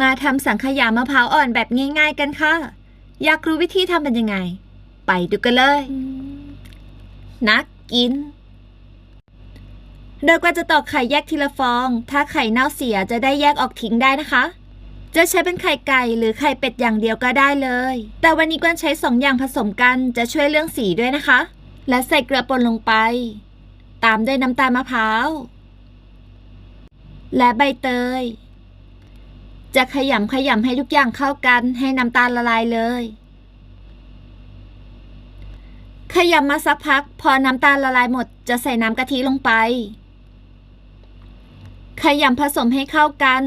มาทำสังขยามะพร้าวอ่อนแบบง่าย ๆกันค่ะ อยากรู้วิธีทำเป็นยังไง ไปดูกันเลย นักกิน โดยก็จะตอกไข่แยกทีละฟอง ถ้าไข่เน่าเสียจะได้แยกออกทิ้งได้นะคะ จะใช้เป็นไข่ไก่หรือไข่เป็ดอย่างเดียวก็ได้เลย แต่วันนี้กวนใช้สองอย่างผสมกันจะช่วยเรื่องสีด้วยนะคะ และใส่เกลือป่นลงไป ตามด้วยน้ำตาลมะพร้าว และใบเตย จะขยำขยำให้ทุกอย่างเข้ากัน ให้น้ำตาลละลายเลย ขยำมาสักพัก พอน้ำตาลละลายหมด จะใส่น้ำกะทิลงไป ขยำผสมให้เข้ากัน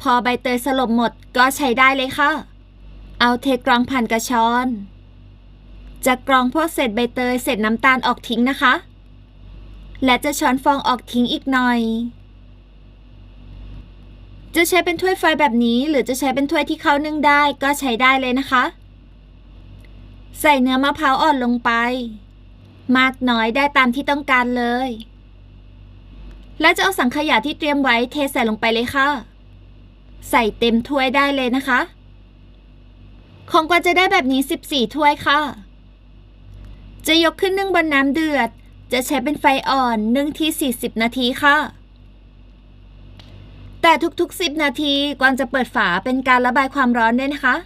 พอใบเตยสลบหมดก็ใช้ได้เลยค่ะ เอาเทกรองผ่านกระชอนจะกรองพวกเศษใบเตยเศษน้ำตาลออกทิ้งนะคะ และจะช้อนฟองออกทิ้งอีกหน่อย จะใช้เป็นถ้วยไฟแบบนี้ หรือจะใช้เป็นถ้วยที่เขานึ่งได้ก็ใช้ได้เลยนะคะ ใส่เนื้อมะพร้าวอ่อนลงไป มากน้อยได้ตามที่ต้องการเลย และจะเอาสังขยาที่เตรียมไว้เทใส่ลงไปเลยค่ะ ใส่เต็มถ้วยได้เลยนะคะ ของกว่าจะได้แบบนี้ 14 ถ้วยค่ะ จะยกขึ้นนึ่งบนน้ำเดือด จะใช้เป็นไฟอ่อนนึ่งที่ 40 นาทีค่ะ แต่ทุกๆ 10 นาทีกวางจะเปิดฝาเป็นการระบายความร้อนด้วยนะคะ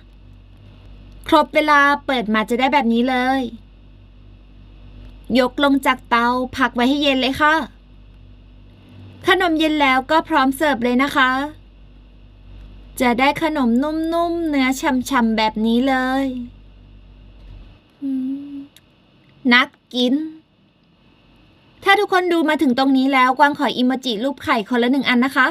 ครบเวลาเปิดมาจะได้แบบนี้เลย ยกลงจากเตาพักไว้ให้เย็นเลยค่ะ ขนมเย็นแล้วก็พร้อมเสิร์ฟเลยนะคะ จะได้ขนมนุ่มๆ เนื้อช่ำๆ แบบนี้เลย นักกินถ้าทุกคนดูมาถึงตรงนี้แล้วกวางขออิโมจิรูปไข่คนละหนึ่งอันนะคะ